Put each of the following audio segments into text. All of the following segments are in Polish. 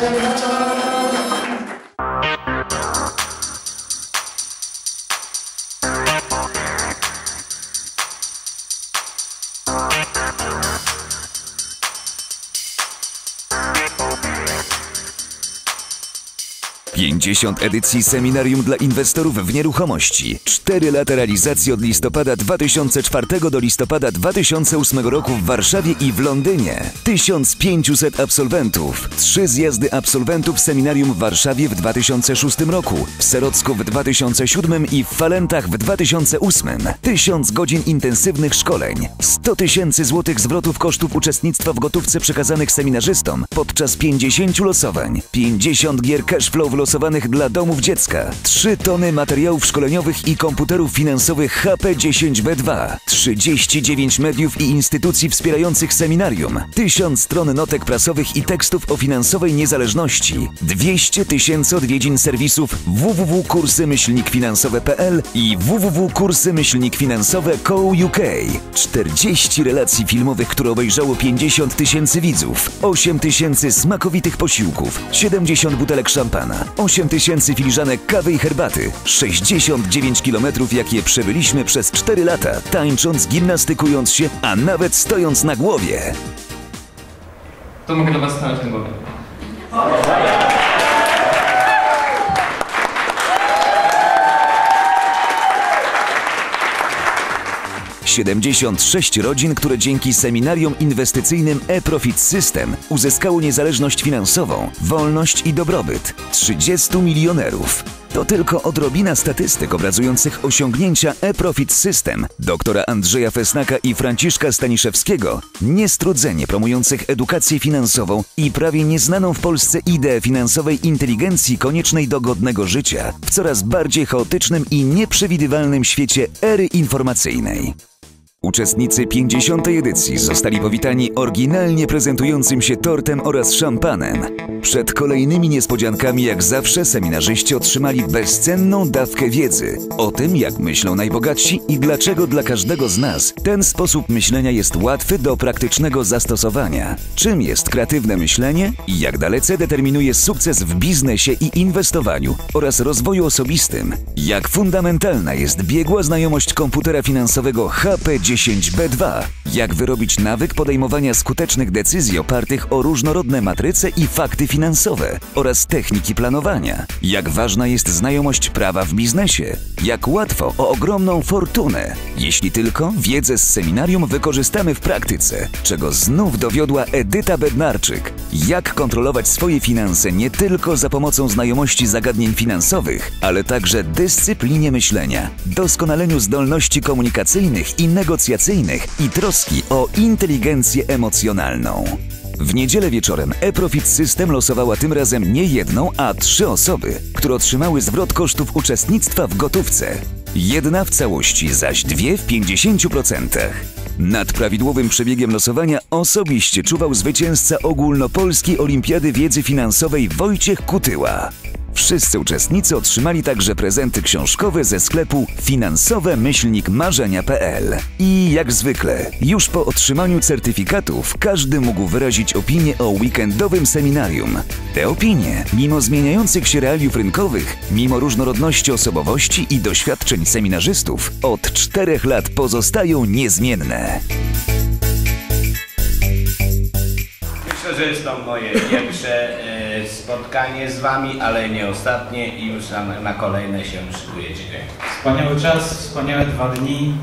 very much. 50 edycji seminarium dla inwestorów w nieruchomości. 4 lata realizacji od listopada 2004 do listopada 2008 roku w Warszawie i w Londynie. 1500 absolwentów. 3 zjazdy absolwentów seminarium w Warszawie w 2006 roku, w Serocku w 2007 i w Falentach w 2008. 1000 godzin intensywnych szkoleń. 100 tysięcy złotych zwrotów kosztów uczestnictwa w gotówce przekazanych seminarzystom podczas 50 losowań. 50 gier cashflow wylosowanych dla domów dziecka. 3 tony materiałów szkoleniowych i komputerów finansowych HP10B2. 39 mediów i instytucji wspierających seminarium. 1000 stron notek prasowych i tekstów o finansowej niezależności. 200 tysięcy odwiedzin serwisów www.kursy-finansowe.pl i www.kursy-finansowe.co.uk. 40 relacji filmowych, które obejrzało 50 tysięcy widzów. 8 tysięcy smakowitych posiłków. 70 butelek szampana. 8 tysięcy filiżanek kawy i herbaty. 69 kilometrów, jakie przebyliśmy przez 4 lata, tańcząc, gimnastykując się, a nawet stojąc na głowie. To mogę dla was stanąć na głowie. 76 rodzin, które dzięki seminarium inwestycyjnym e-Profit System uzyskało niezależność finansową, wolność i dobrobyt. 30 milionerów. To tylko odrobina statystyk obrazujących osiągnięcia e-Profit System doktora Andrzeja Fesnaka i Franciszka Staniszewskiego, niestrudzenie promujących edukację finansową i prawie nieznaną w Polsce ideę finansowej inteligencji koniecznej do godnego życia w coraz bardziej chaotycznym i nieprzewidywalnym świecie ery informacyjnej. Uczestnicy 50. edycji zostali powitani oryginalnie prezentującym się tortem oraz szampanem. Przed kolejnymi niespodziankami, jak zawsze, seminarzyści otrzymali bezcenną dawkę wiedzy o tym, jak myślą najbogatsi i dlaczego dla każdego z nas ten sposób myślenia jest łatwy do praktycznego zastosowania. Czym jest kreatywne myślenie i jak dalece determinuje sukces w biznesie i inwestowaniu oraz rozwoju osobistym. Jak fundamentalna jest biegła znajomość komputera finansowego HP10B2. Jak wyrobić nawyk podejmowania skutecznych decyzji opartych o różnorodne matryce i fakty finansowe oraz techniki planowania. Jak ważna jest znajomość prawa w biznesie. Jak łatwo o ogromną fortunę. Jeśli tylko wiedzę z seminarium wykorzystamy w praktyce, czego znów dowiodła Edyta Bednarczyk. Jak kontrolować swoje finanse nie tylko za pomocą znajomości zagadnień finansowych, ale także dyscyplinie myślenia, doskonaleniu zdolności komunikacyjnych i negocjacyjnych i troski o inteligencję emocjonalną. W niedzielę wieczorem e-Profit System losowała tym razem nie jedną, a trzy osoby, które otrzymały zwrot kosztów uczestnictwa w gotówce. Jedna w całości, zaś dwie w 50%. Nad prawidłowym przebiegiem losowania osobiście czuwał zwycięzca ogólnopolskiej Olimpiady Wiedzy Finansowej Wojciech Kutyła. Wszyscy uczestnicy otrzymali także prezenty książkowe ze sklepu finansowe-marzenia.pl. I jak zwykle, już po otrzymaniu certyfikatów każdy mógł wyrazić opinię o weekendowym seminarium. Te opinie, mimo zmieniających się realiów rynkowych, mimo różnorodności osobowości i doświadczeń seminarzystów, od czterech lat pozostają niezmienne. Myślę, że jest to moje pierwsze e, spotkanie z Wami, ale nie ostatnie i już na, na kolejne się szykujecie. Wspaniały czas, wspaniałe dwa dni.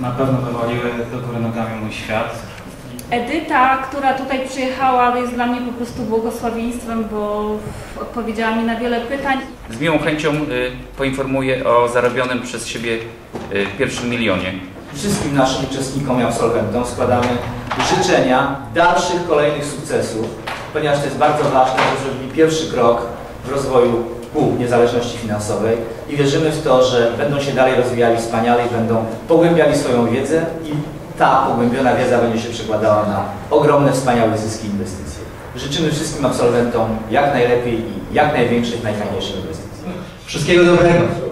Na pewno wywaliły do góry nogami mój świat. Edyta, która tutaj przyjechała, jest dla mnie po prostu błogosławieństwem, bo odpowiedziała mi na wiele pytań. Z miłą chęcią y, poinformuję o zarobionym przez siebie y, pierwszym milionie. Wszystkim naszym uczestnikom i absolwentom składamy życzenia dalszych, kolejnych sukcesów, ponieważ to jest bardzo ważne, że zrobili pierwszy krok w rozwoju ku niezależności finansowej i wierzymy w to, że będą się dalej rozwijali wspaniale i będą pogłębiali swoją wiedzę i ta pogłębiona wiedza będzie się przekładała na ogromne, wspaniałe zyski i inwestycje. Życzymy wszystkim absolwentom jak najlepiej i jak największych, najfajniejszych inwestycji. Wszystkiego dobrego.